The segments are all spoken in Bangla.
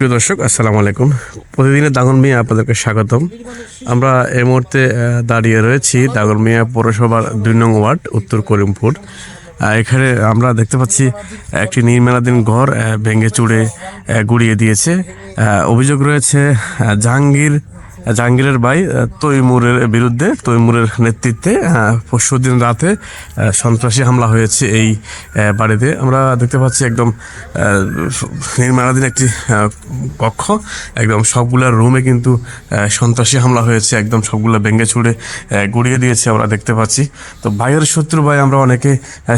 প্রিয় দর্শক, আসসালামু আলাইকুম। প্রতিদিনের দাগন মিয়া আপনাদেরকে স্বাগতম। আমরা এই মুহূর্তে দাঁড়িয়ে রয়েছি দাগন মিয়া পৌরসভার দুই নং ওয়ার্ড, উত্তর করিমপুর। এখানে আমরা দেখতে পাচ্ছি, একটি নির্মাণাধীন ঘর ভেঙে চুড়ে গুড়িয়ে দিয়েছে। অভিযোগ রয়েছে জাহাঙ্গীর জাহাঙ্গীরের ভাই তৈমুরের বিরুদ্ধে, তৈমুরের নেতৃত্বে পরশু দিন রাতে সন্ত্রাসী হামলা হয়েছে এই বাড়িতে। আমরা দেখতে পাচ্ছি একদম নির্মাণাধীন একটি কক্ষ। একদম সবগুলা রুমে কিন্তু সন্ত্রাসী হামলা হয়েছে। একদম সবগুলো ভেঙে ছুড়ে গুড়িয়ে দিয়েছে আমরা দেখতে পাচ্ছি। তো ভাইয়ের শত্রু ভাই আমরা অনেকে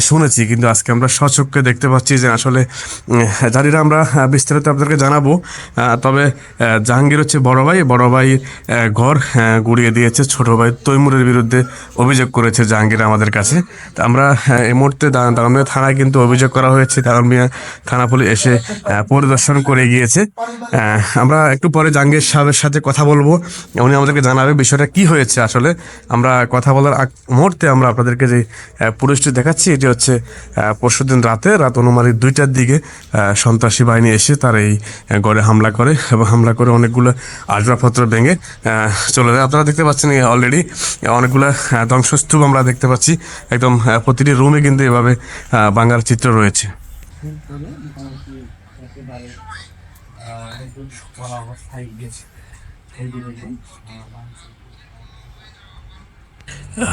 শুনেছি, কিন্তু আজকে আমরা সচক্ষে দেখতে পাচ্ছি যে আসলে জানি আমরা বিস্তারিত আপনাদেরকে জানাব। তবে জাহাঙ্গীর হচ্ছে বড় ভাই। বড় ভাই ঘর গুড়িয়ে দিয়েছে ছোট ভাই তৈমুরের বিরুদ্ধে অভিযোগ করেছে জাহাঙ্গীর আমাদের কাছে। তা আমরা এই মুহূর্তে দা- দাগনমিয়া থানায় কিন্তু অভিযোগ করা হয়েছে। দাগনমিয়া থানা পুলিশ এসে পরিদর্শন করে গিয়েছে। আমরা একটু পরে জাহাঙ্গীর সাহেবের সাথে কথা বলব। উনি আমাদেরকে জানাবে বিষয়টা কি হয়েছে আসলে। আমরা কথা বলার আগ, মুহূর্তে আমরা আপনাদেরকে যে পুলিশটি দেখাচ্ছি, এটি হচ্ছে পরশু দিন রাতে, রাত অনুমানিক দুইটার দিকে সন্ত্রাসী বাহিনী এসে তার এই গড়ে হামলা করে এবং হামলা করে অনেকগুলো আসবাবপত্র ভেঙে চলে যায়। আপনারা দেখতে পাচ্ছেন অলরেডি অনেকগুলো ধ্বংসস্তূপ আমরা দেখতে পাচ্ছি। একদম প্রতিটি রুমে কিন্তু এভাবে বাংলার চিত্র রয়েছে।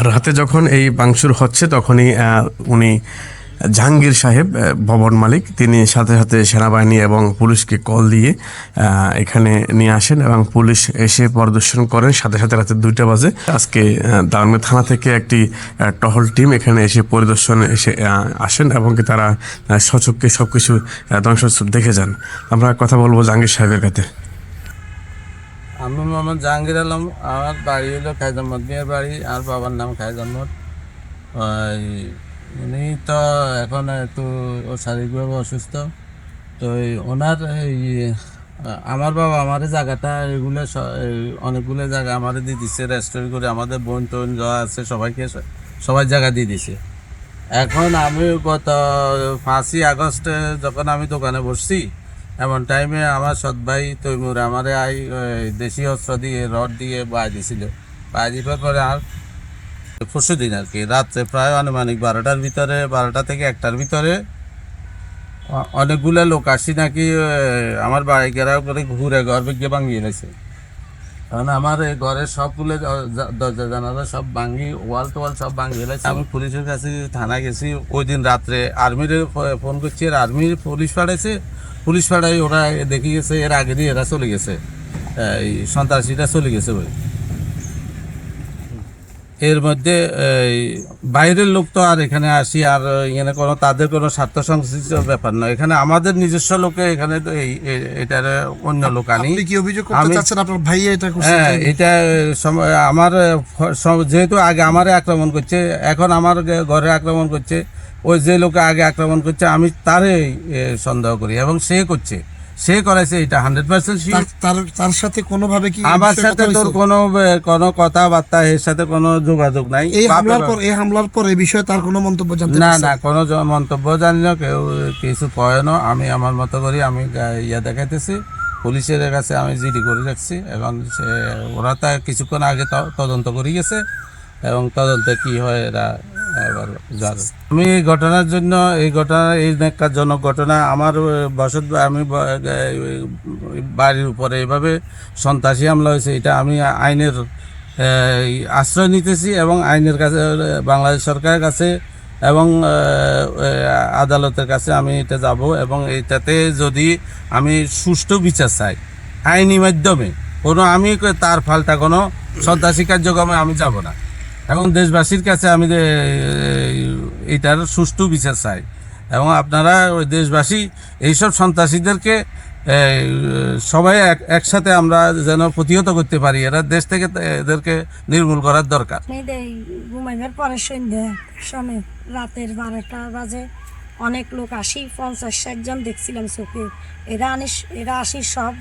রাতে যখন এই বাংশুর হচ্ছে, তখনই উনি জাহাঙ্গীর সাহেব ভবন মালিক। তিনি সাথে সাথে সেনাবাহিনী এবং পুলিশকে কল দিয়ে এখানে নিয়ে আসেন এবং পুলিশ এসে পরিদর্শন করেন। সাথে সাথে রাতে দুইটা বাজে। আজকে দারমে থানা থেকে একটি টহল টিম এখানে এসে পরিদর্শন এসে আসেন এবং তারা আহ, সব কিছু ধ্বংসস্তূপ দেখে যান। আমরা কথা বলব জাহাঙ্গীর সাহেবের কাছে। আমি মোহাম্মদ জাহাঙ্গীর আলম। আমার বাড়ি হলো খাইজাম্মদ মিয়ার বাড়ি। আর বাবার নাম খাইজাম্মদ ওই উনি তো এখন একটু শারীরিকভাবে অসুস্থ। তো ওনার এই, আমার বাবা আমার জায়গাটা এগুলো অনেকগুলো জায়গা আমাদের দিয়ে দিচ্ছে রেস্টোরেন্ট করে আমাদের বোন টোন যা আছে সবাইকে সবাই জায়গা দিয়ে দিছে। এখন আমি গত পাঁচই আগস্টে যখন আমি দোকানে বসছি, এমন টাইমে আমার সৎ ভাই তৈমুর আমারে আই দেশি অস্ত্র দিয়ে, রড দিয়ে বাই দিছিল। বাই পরে আর পরশু দিন আর কি। রাত্রে প্রায় আনুমানিক বারোটার ভিতরে, বারোটা থেকে একটার ভিতরে অনেকগুলো লোক আসি নাকি আমার বাড়ি করে ঘুরে ঘর ভেঙে ভাঙিয়ে গেছে কারণ আমার এই ঘরের সবগুলো দরজা, জানালা সব ভাঙি, ওয়াল টোয়াল সব ভাঙি গেছে আমি পুলিশের কাছে থানা গেছি, ওই দিন রাত্রে আর্মির ফোন করছি আর আর্মির পুলিশ পাঠাইছে। পুলিশ পাঠাই ওরা দেখে গেছে, এর আগে দিয়ে এরা চলে গেছে। এই সন্ত্রাসীরা চলে গেছে ওই এর মধ্যে এই, বাইরের লোক তো আর এখানে আসি আর এখানে কোনো তাদের কোনো স্বার্থ সংশ্লিষ্ট ব্যাপার নয় এখানে আমাদের নিজস্ব লোকে এখানে তো এই এটার অন্য লোক আনি। কি অভিযোগ করতে চাচ্ছেন? আপনার ভাইয়া এটা হ্যাঁ এটা আমার যেহেতু আগে আমারে আক্রমণ করছে এখন আমার ঘরে আক্রমণ করছে ওই যে লোকে আগে আক্রমণ করছে আমি তারে সন্দেহ করি এবং সে করছে। সে করাইছে এটা হান্ড্রেড পার্সেন্ট তার- সাথে কোনোভাবে কি আমার সাথে তোর কোনো কোনো কথাবার্তা এর সাথে কোনো যোগাযোগ নাই। এই হামলার পর এই হামলার পর এই বিষয়ে তার কোনো মন্তব্য জানতে না না কোনো মন্তব্য জানি না কেউ কিছু কয় না। আমি আমার মতো করি আমি ইয়া দেখাইতেছি। পুলিশের কাছে আমি জিডি করে রাখছি এবং সে ওরা তা কিছুক্ষণ আগে তদন্ত করে গেছে এবং তদন্তে কি হয় এরা আমি এই ঘটনার জন্য, এই ঘটনা, এই জনক ঘটনা আমার বসত, আমি বাড়ির উপরে এইভাবে সন্ত্রাসী হামলা হয়েছে, এটা আমি আইনের আশ্রয় নিতেছি এবং আইনের কাছে, বাংলাদেশ সরকারের কাছে এবং আদালতের কাছে আমি এটা যাব এবং এটাতে যদি আমি সুষ্ঠু বিচার চাই, আইনি মাধ্যমে, কোনো আমি তার ফালটা কোনো সন্ত্রাসী কার্যক্রমে আমি যাব না। এবং দেশবাসীর কাছে আমি যে, এটার সুষ্ঠু বিচার চাই। এবং আপনারা ওই দেশবাসী এইসব সন্ত্রাসীদেরকে সবাই এক- একসাথে আমরা যেন প্রতিহত করতে পারি। এরা দেশ থেকে এদেরকে নির্মূল করার দরকার। ঘুমাইবার পরে সন্ধ্যা সময় রাতের বারোটা বাজে অনেক লোক আসি পঞ্চাশ ষাট জন দেখছিলাম চোখে। এরা আনিস এরা আসি সব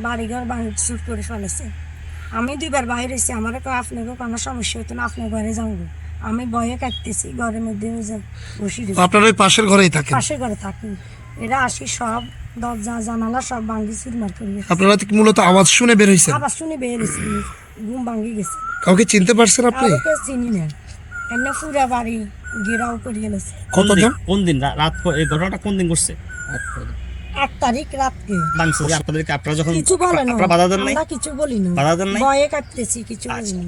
বাড়িঘর বাড়ি ভাঙচুর করে ফেলেছে। আমি দুইবার বাইরে এসেছি আমার আপনাকে কোনো সমস্যা হতো না আপনার ঘরে যাব আমি ভয়ে কাটতেছি ঘরের মধ্যে বসি আপনার ওই পাশের ঘরেই থাকেন? পাশের ঘরে থাকি। এরা আসি সব দরজা জানালা সব ভাঙ্গি চুরমার করে আপনারা তো মূলত আওয়াজ শুনে বের হয়েছেন আবার শুনে বেরিয়েছি ঘুম ভাঙ্গি গেছে। কাউকে চিনতে পারছেন আপনি? কাউকে চিনি না। এমনি পুরা বাড়ি ঘেরাও করে গেছে। কোন দিন কতজন? কোন দিন? রাত এই ঘটনাটা কোন দিন ঘটছে? আট তারিখ রাতকে বাংলাদেশে যে আপনাদেরকে আপনারা যখন কিছু বলে না। আপনারা বাধা দেন নাই? আমরা কিছু বলি না। বাধা দেন নাই? ভয়ে কাটতেছি কিছু বলি না।